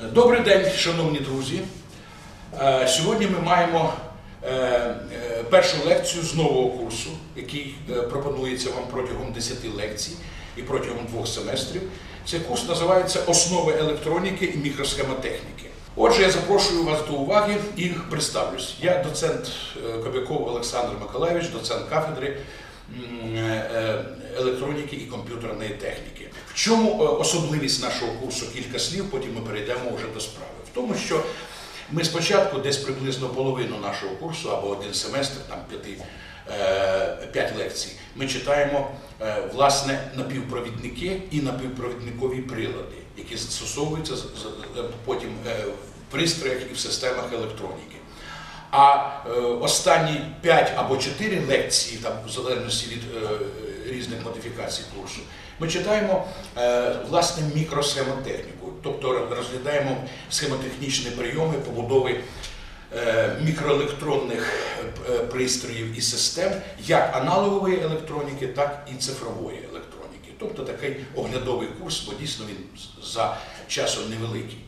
Добрий день, шановні друзі. Е, Сьогодні ми маємо е, е, першу лекцію з нового курсу, який пропонується вам протягом 10 лекцій і протягом двох семестрів. Цей курс називається Основи електроніки і мікросхемотехніки. Отже, я запрошую вас до уваги і представлюсь. Я доцент Кобяков Олександр Миколаївич, доцент кафедри електроніки і комп'ютерної техніки. В чому е, особливість нашого курсу? Кілька слів, потім ми перейдемо вже до справи. В тому, що ми спочатку десь приблизно половину нашого курсу або один семестр, там п'яти, е, п'ять лекцій, ми читаємо е, власне напівпровідники і напівпровідникові прилади, які застосовуються потім в пристроях і в системах електроніки. А останні 5 або 4 лекції, там, в залежності від різних модифікацій курсу, ми читаємо е, власне мікросхемотехніку, тобто розглядаємо схемотехнічні прийоми побудови е, мікроелектронних е, пристроїв і систем, як аналогової електроніки, так і цифрової електроніки. Тобто такий оглядовий курс, бо дійсно він за часом невеликий.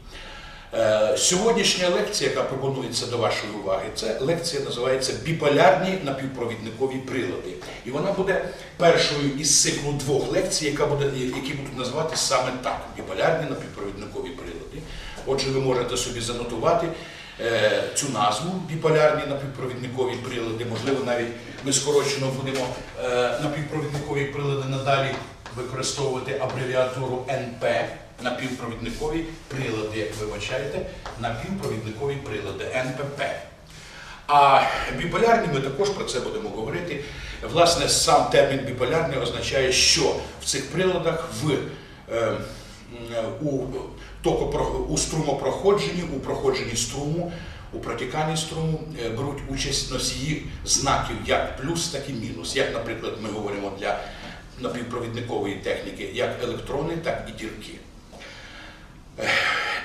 Е, Сьогоднішня лекція, яка пропонується до вашої уваги, це лекція називається Біполярні напівпровідникові прилади. І вона буде першою із циклу двох лекцій, яка буде, які будуть називати саме так: біполярні напівпровідникові прилади. Отже, ви можете собі занотувати е, цю назву біполярні напівпровідникові прилади. Можливо, навіть ми скорочено будемо е, напівпровідникові прилади надалі використовувати абревіатуру НП напівпровідникові прилади, як ви вибачаєте, напівпровідникові прилади НПП. А біполярні ми також про це будемо говорити. Власне, сам термін біполярний означає, що в цих приладах в е, у, у струмопроходженні, у проходженні струму, у протіканні струму е, беруть участь носії знаків як плюс, так і мінус. Як, наприклад, ми говоримо для напівпровідникової техніки, як електрони, так і дірки. Ех,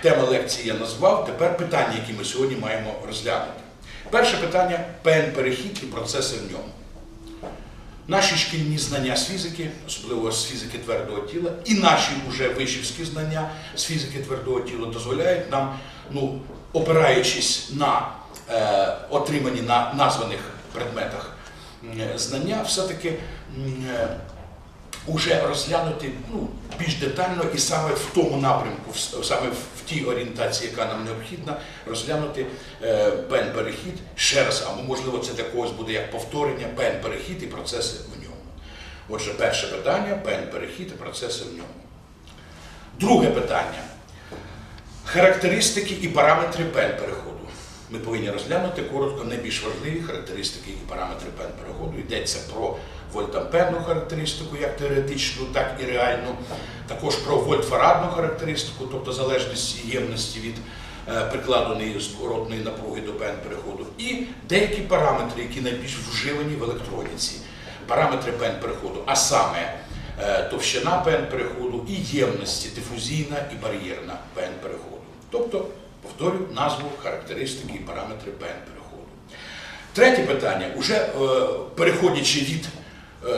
Тема лекції я назвав. Тепер питання, які ми сьогодні маємо розглянути. Перше питання ПН-перехід і процеси в ньому. Наші шкільні знання з фізики, особливо з фізики твердого тіла, і наші вже вишівські знання з фізики твердого тіла дозволяють нам, ну, опираючись на е, отримані на названих предметах знання, все-таки е, уже розглянути ну, більш детально і саме в тому напрямку, саме в тій орієнтації, яка нам необхідна, розглянути е, пен-перехід ще раз, або можливо це для когось буде як повторення, пен-перехід і процеси в ньому. Отже, перше питання пен-перехід і процеси в ньому. Друге питання. Характеристики і параметри пен-переходу. Ми повинні розглянути коротко найбільш важливі характеристики і параметри пен-переходу. Йдеться про вольтамперну характеристику, як теоретичну, так і реальну, також про вольтфарадну характеристику, тобто залежність ємності від е, прикладеної зворотної напруги до пен-переходу, і деякі параметри, які найбільш вживані в електроніці. Параметри пен-переходу, а саме е, товщина пен-переходу і ємності дифузійна і бар'єрна пен-переходу. Тобто, повторю назву, характеристики і параметри пен-переходу. Третє питання, уже е, переходячи від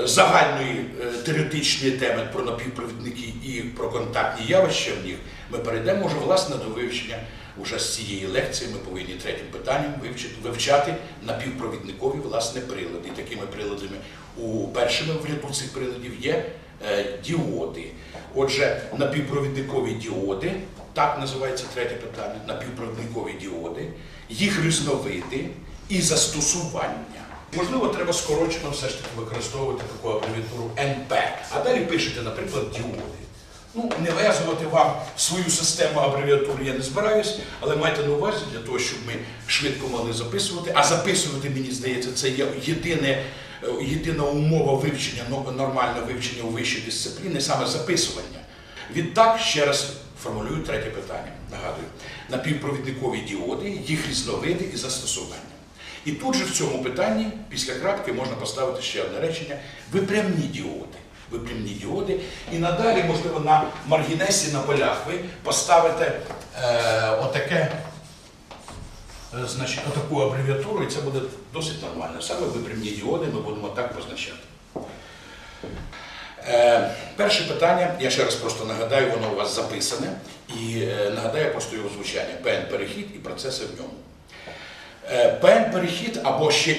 загальної е, теоретичної теми про напівпровідники і про контактні явища в них, ми перейдемо вже власне до вивчення уже з цієї лекції. Ми повинні третім питанням вивчити, вивчати напівпровідникові власне прилади. Такими приладами у першому в ряду цих приладів є е, діоди. Отже, напівпровідникові діоди, так називається третє питання, напівпровідникові діоди, їх різновиди і застосування. Можливо, треба скорочено все ж таки використовувати таку абревіатуру НП, а далі пишете, наприклад, діоди. Ну, не в'язувати вам свою систему абревіатур я не збираюсь, але майте на увазі для того, щоб ми швидко могли записувати. А записувати, мені здається, це є єдине, е, єдина умова вивчення, нормального вивчення у вищій дисципліні, саме записування. Відтак, ще раз формулюю третє питання. Нагадую, напівпровідникові діоди, їх різновиди і застосування. І тут же в цьому питанні, після крапки, можна поставити ще одне речення: випрямні діоди. Випрямні діоди. І надалі, можливо, на маргінесі на полях ви поставите е, отаке, е, значить, отаку абревіатуру, і це буде досить нормально. Саме випрямні діоди ми будемо так позначати. Е, перше питання, я ще раз просто нагадаю, воно у вас записане, і е, нагадаю просто його звучання. ПН-перехід і процеси в ньому. Е, ПН-перехід, або ще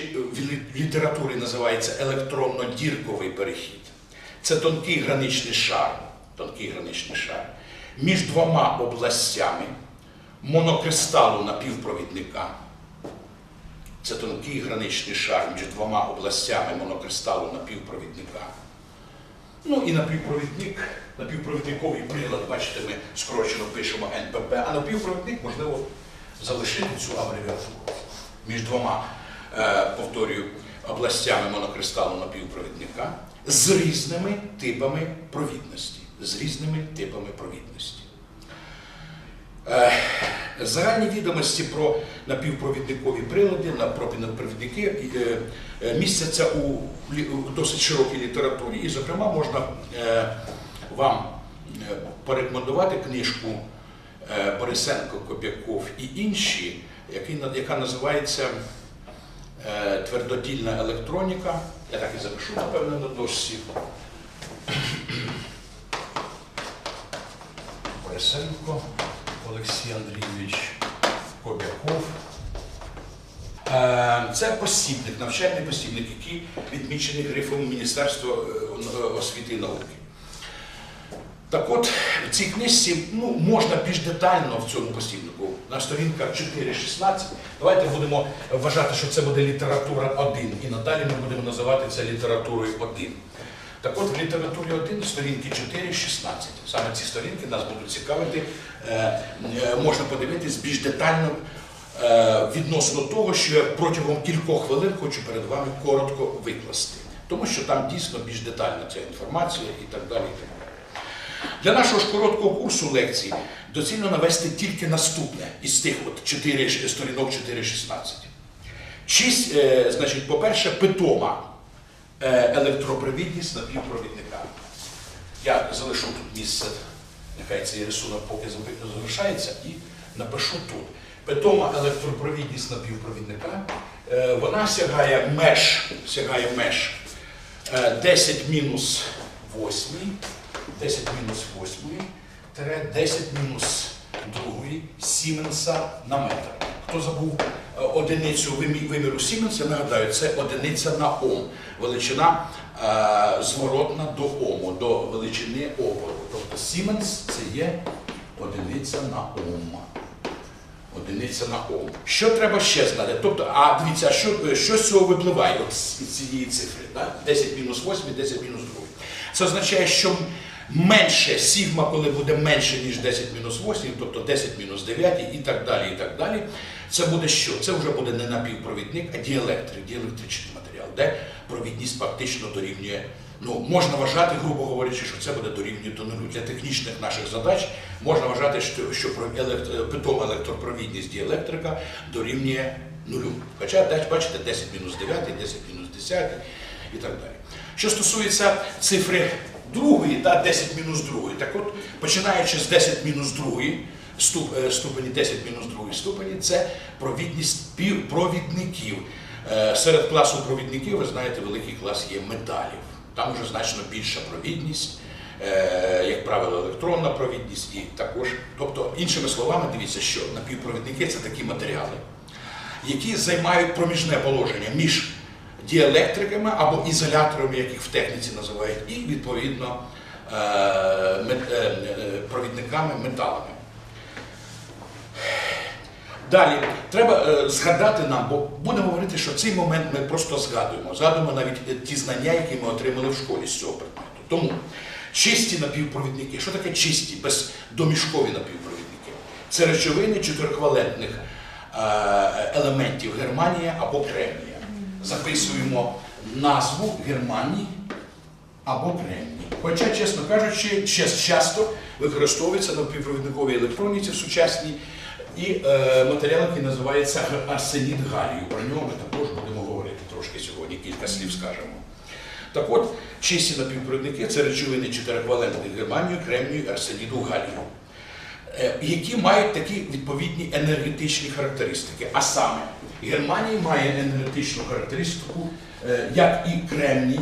в літературі називається електронно-дірковий перехід. Це тонкий граничний шар, тонкий граничний шар між двома областями монокристалу напівпровідника. Це тонкий граничний шар між двома областями монокристалу напівпровідника. Ну і напівпровідник, напівпровідниковий прилад, бачите, ми скорочено пишемо НПП, а напівпровідник можливо залишити цю абревіатуру між двома, е, повторюю, областями монокристалу напівпровідника з різними типами провідності. З різними типами провідності. Е, Загальні відомості про напівпровідникові прилади, про напівпровідники е, містяться у досить широкій літературі, і, зокрема, можна вам порекомендувати книжку Борисенко, Кобяков і інші, який яка називається е, Твердодільна електроніка. Я так і запишу, напевно, на дошці. Борисенко, Олексій Андрійович Кобяков. Е, Це посібник, навчальний посібник, який відмічений грифом Міністерства е, освіти і науки. Так от, в цій книжці ну, можна більш детально в цьому посібнику, на сторінках 4.16. Давайте будемо вважати, що це буде література 1, і надалі ми будемо називати це літературою 1. Так от, в літературі 1, сторінки 4.16. Саме ці сторінки нас будуть цікавити. Е, е, Можна подивитись більш детально е, відносно того, що я протягом кількох хвилин хочу перед вами коротко викласти. Тому що там дійсно більш детальна ця інформація і так далі. Для нашого ж короткого курсу лекцій доцільно навести тільки наступне із тих от 4, сторінок 4.16. Шість, е, значить, по-перше, питома е, електропровідність напівпровідника. Я залишу тут місце, нехай цей рисунок поки залишається, і напишу тут. Питома електропровідність напівпровідника, е, вона сягає меж, сягає меж е, 10 мінус 8, 10 мінус 8, тире 10 мінус 2 Сіменса на метр. Хто забув е, одиницю виміру Сіменса, нагадаю, це одиниця на Ом. Величина е, зворотна до Ому, до величини опору. Тобто Сіменс це є одиниця на Ом. Одиниця на Ом. Що треба ще знати? Тобто, а дивіться, що, що з цього випливає з цієї цифри? Да? 10 мінус 8, 10 мінус 2. Це означає, що менше сігма, коли буде менше, ніж 10 мінус 8, тобто 10 мінус 9 і так далі, і так далі. Це буде що? Це вже буде не напівпровідник, а діелектрик, діелектричний матеріал, де провідність фактично дорівнює. Ну, можна вважати, грубо говорячи, що це буде дорівнює до нулю. Для технічних наших задач можна вважати, що, що питома електропровідність діелектрика дорівнює нулю. Хоча, бачите, 10 мінус 9, 10 мінус 10 і так далі. Що стосується цифри другої, та 10 мінус другої, так от, починаючи з 10 мінус другої, е, ступені 10 мінус другої ступені, це провідність провідників. Е, Серед класу провідників, ви знаєте, великий клас є металів. Там вже значно більша провідність, е, як правило, електронна провідність і також. Тобто, іншими словами, дивіться, що напівпровідники це такі матеріали, які займають проміжне положення між діелектриками або ізоляторами, як їх в техніці називають, і відповідно е, е, е, провідниками металами. Далі треба згадати нам, бо будемо говорити, що цей момент ми просто згадуємо. Згадуємо навіть ті знання, які ми отримали в школі з цього предмету. Тому чисті напівпровідники. Що таке чисті, бездомішкові напівпровідники? Це речовини чотириквалентних елементів германія або кремнія. Записуємо назву Германії або кремній. Хоча, чесно кажучи, часто використовується на півпровідниковій електроніці в сучасній і е, матеріал, який називається арсеніт галію. Про нього ми також будемо говорити трошки сьогодні, кілька слів скажемо. Так от, чисті напівпровідники це речовини чотириквалентних германію, кремнію, арсеніду, галію. Е, які мають такі відповідні енергетичні характеристики. А саме, Германія має енергетичну характеристику, е, як і кремній,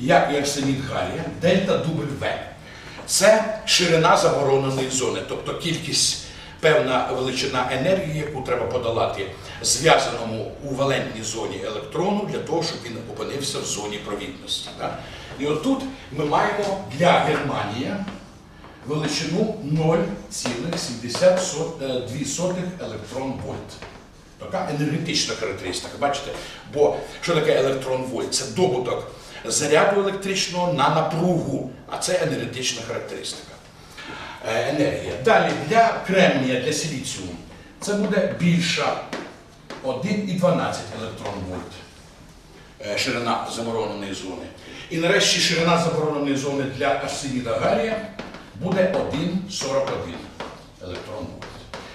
як і арсеніт галія, дельта дубль В. Це ширина забороненої зони, тобто кількість, певна величина енергії, яку треба подолати зв'язаному у валентній зоні електрону для того, щоб він опинився в зоні провідності. Так? І отут ми маємо для Германії величину 0,72 електрон вольт. Така енергетична характеристика, бачите? Бо що таке електрон вольт? Це добуток заряду електричного на напругу, а це енергетична характеристика. Е, Енергія. Далі для кремнія, для силіціуму це буде більша 1,12 електрон вольт е, ширина забороненої зони. І нарешті ширина забороненої зони для арсеніда галія буде 1,41 електрон вольт.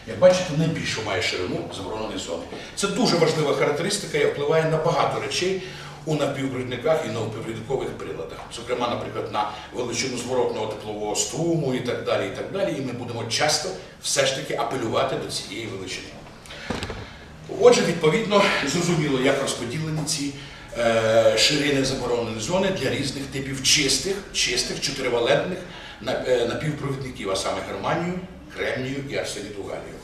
Як бачите, найбільшу має ширину забороненої зони. Це дуже важлива характеристика, яка впливає на багато речей у напівпровідниках і на напівпровідникових приладах. Зокрема, наприклад, на величину зворотного теплового струму і так далі. І так далі. І ми будемо часто все ж таки апелювати до цієї величини. Отже, відповідно, зрозуміло, як розподілені ці е, ширини забороненої зони для різних типів чистих, чистих чотиривалентних напівпровідників, а саме германію, кремнію і арсеніду галію.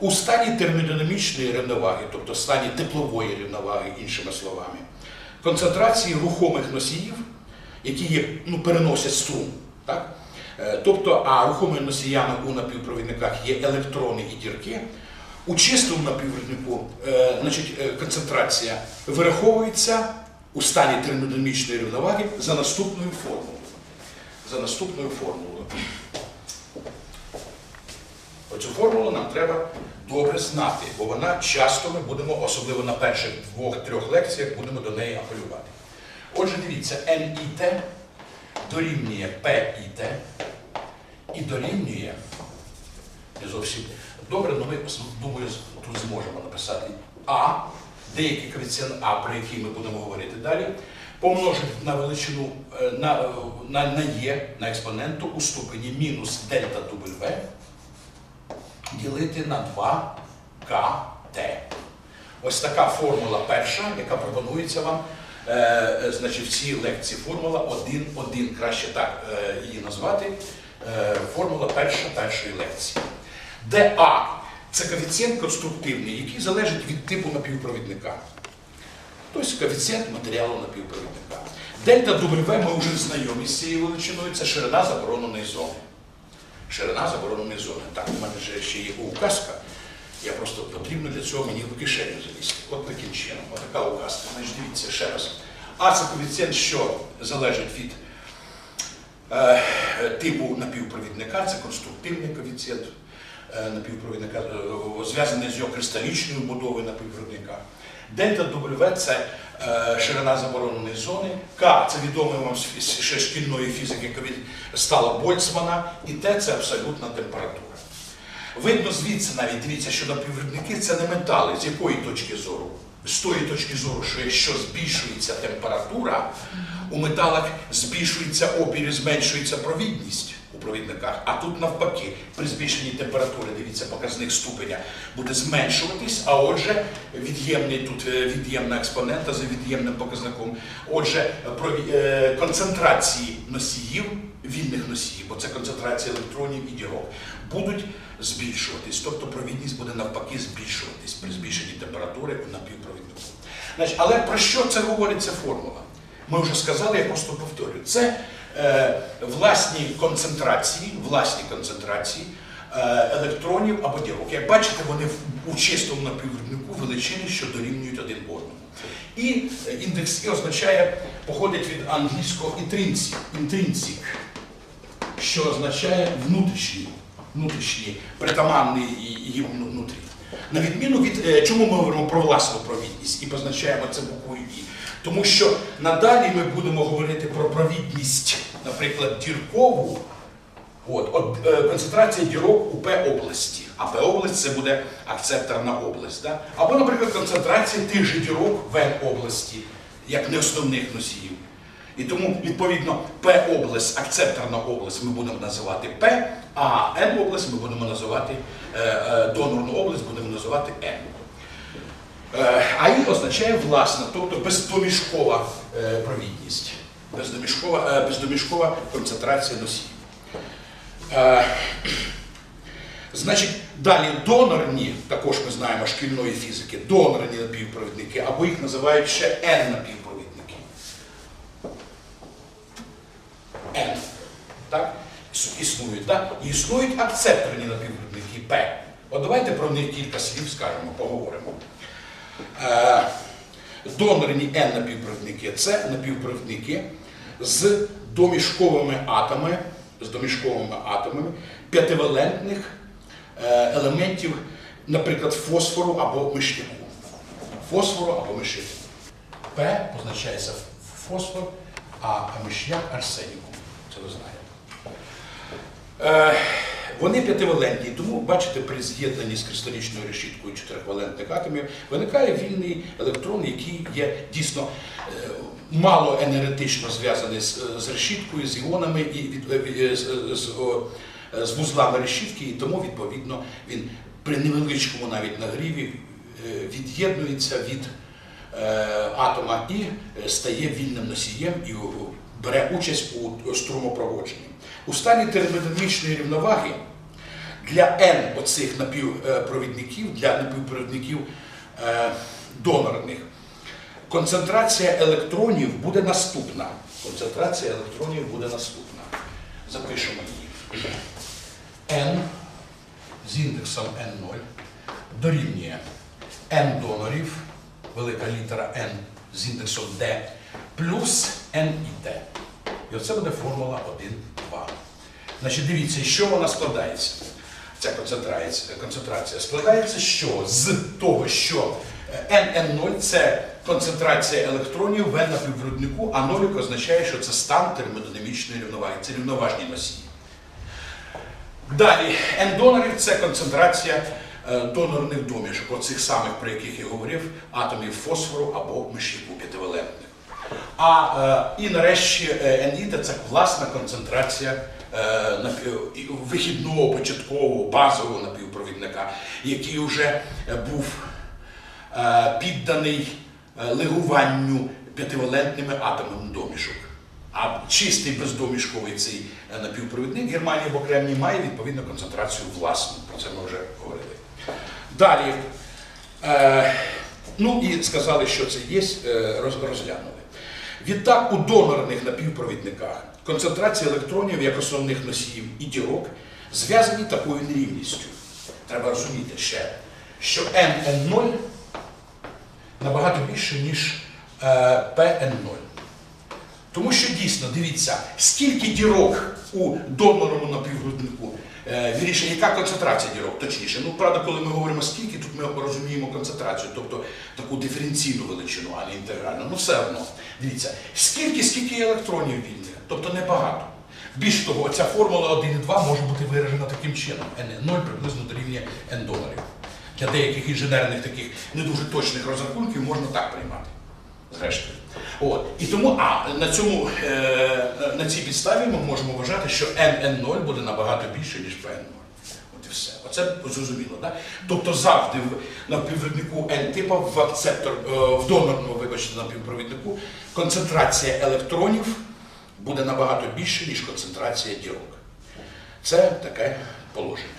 У стані термодинамічної рівноваги, тобто стані теплової рівноваги, іншими словами, концентрації рухомих носіїв, які є, ну, переносять струм, так? Е, тобто, а рухомими носіями у напівпровідниках є електрони і дірки. У чистому напівпровіднику е, значить, е, концентрація вираховується у стані термодинамічної рівноваги за наступною формулою. За наступною формулою. Оцю формулу нам треба добре знати, бо вона часто ми будемо, особливо на перших двох-трьох лекціях, будемо до неї апелювати. Отже, дивіться, NIT дорівнює PIT і дорівнює не зовсім добре, але ми думаю, тут зможемо написати А, деякий коефіцієнт А, про який ми будемо говорити далі, помножити на величину е, на, е, на, на Є, на експоненту у ступені мінус дельта W ділити на 2 КТ. Ось така формула перша, яка пропонується вам. Е, е, значить, в цій лекції формула 1-1, краще так е, її назвати. Е, формула перша першої лекції. Де А це коефіцієнт конструктивний, який залежить від типу напівпровідника. Тобто коефіцієнт матеріалу напівпровідника. Дельта W ми вже знайомі з цією величиною, це ширина забороненої зони. Ширина забороненої зони. Так, у мене ще є указка. Я просто потрібно для цього мені в кишеню залізти. От таким чином. Отака указка. Значить, дивіться ще раз. А це коефіцієнт, що залежить від е, типу напівпровідника, це конструктивний коефіцієнт напівпровідника, е, зв'язаний з його кристалічною будовою напівпровідника. Дельта W це е, ширина забороненої зони. К це відомий вам ще шкільної фізики стала Больцмана. І Т це абсолютна температура. Видно звідси навіть дивіться, що напівпровідники це не метали. З якої точки зору? З тої точки зору, що якщо збільшується температура, у металах збільшується опір і зменшується провідність у провідниках. А тут навпаки, при збільшенні температури, дивіться, показник ступеня буде зменшуватись, а отже, від'ємний тут е, від'ємна експонента за від'ємним показником. Отже, прові- е, концентрації носіїв, вільних носіїв, бо це концентрація електронів і дірок, будуть збільшуватись. Тобто провідність буде навпаки збільшуватись при збільшенні температури у напівпровіднику. Значить, але про що це говорить ця формула? Ми вже сказали, я просто повторюю. Це е, власні концентрації, власні концентрації електронів або дірок. Як бачите, вони у чистому напівпровіднику величини, що дорівнюють один одному. І е, індекс І означає, походить від англійського інтринсік, інтринсік що означає внутрішній, внутрішній, притаманний їм ну, внутрі. На відміну від е, чому ми говоримо про власну провідність і позначаємо це буквою І? Тому що надалі ми будемо говорити про провідність, наприклад, діркову, от, от е, концентрація дірок у П області. А П область це буде акцепторна область. Да? Або, наприклад, концентрація тих же дірок в області, як не основних носіїв. І тому, відповідно, П область, акцепторна область ми будемо називати П, а Н область ми будемо називати е, е, донорну область будемо називати Н. Е, А І означає власна, тобто безпоміжкова е, провідність. бездомішкова, е, бездомішкова концентрація носіїв. Е, Значить, далі донорні, також ми знаємо шкільної фізики, донорні напівпровідники, або їх називають ще N-напівпровідники. N. Так? Існують, так? І існують акцепторні напівпровідники P. От давайте про них кілька слів скажемо, поговоримо. Е, Донорні N-напівпровідники це напівпровідники з домішковими атомами, з домішковими атомами п'ятивалентних е, елементів, наприклад, фосфору або мишняку. Фосфору або мишняку. П позначається фосфор, а мишняк арсенікум. Це ви знаєте. Е, Вони п'ятивалентні, тому бачите, при з'єднанні з кристалічною решіткою чотирихвалентних атомів виникає вільний електрон, який є дійсно е, мало енергетично зв'язаний з, з решіткою, з іонами і від, е, е, з, з, е, з вузлами решітки, і тому відповідно він при невеличкому навіть нагріві від'єднується від атома і стає вільним носієм і бере участь у струмопроводженні. У стані термодинамічної рівноваги для N оцих напівпровідників, для напівпровідників донорних, концентрація електронів буде наступна. Концентрація електронів буде наступна. Запишемо її. N з індексом N0 дорівнює N донорів, велика літера N з індексом D, плюс N і T. І оце буде формула 1, 2. Значить, дивіться, що вона складається. Ця концентрація, складається? З того, що NN0 це концентрація електронів в N напівпровіднику, а нолик означає, що це стан термодинамічної рівноваги, це рівноважні носії. Далі, N-донорів це концентрація е, донорних домішок, оцих самих, про яких я говорив, атомів фосфору або мишіку п'ятивалентних. А е, і нарешті е, NIT – це власна концентрація е, вихідного, початкового, базового напівпровідника, який вже був підданий е, легуванню п'ятивалентними атомами домішок. А чистий бездомішковий цей е, напівпровідник Германія або Кремній має відповідну концентрацію власну. Про це ми вже говорили. Далі. Е, ну і сказали, що це є, е, розглянули. Відтак, у донорних напівпровідниках концентрація електронів як основних носіїв і дірок зв'язані такою нерівністю. Треба розуміти ще, що NN0 набагато більше, ніж е, PN0. Тому що дійсно, дивіться, скільки дірок у донорному напівгруднику, е, вірніше, яка концентрація дірок, точніше. Ну, правда, коли ми говоримо скільки, тут ми розуміємо концентрацію, тобто таку диференційну величину, а не інтегральну. Ну, все одно. Дивіться, скільки, скільки електронів вільних, тобто небагато. Більш того, ця формула 1 і 2 може бути виражена таким чином. N0 приблизно дорівнює N донорів. Для деяких інженерних таких не дуже точних розрахунків можна так приймати. Зрештою. От. І тому, а на цьому е, на цій підставі ми можемо вважати, що NN0 буде набагато більше, ніж PN0. От і все. Оце зрозуміло, так? Тобто завжди в напівпровіднику N типу в акцептор, е, в донорному, вибачте, напівпровіднику концентрація електронів буде набагато більше, ніж концентрація дірок. Це таке положення.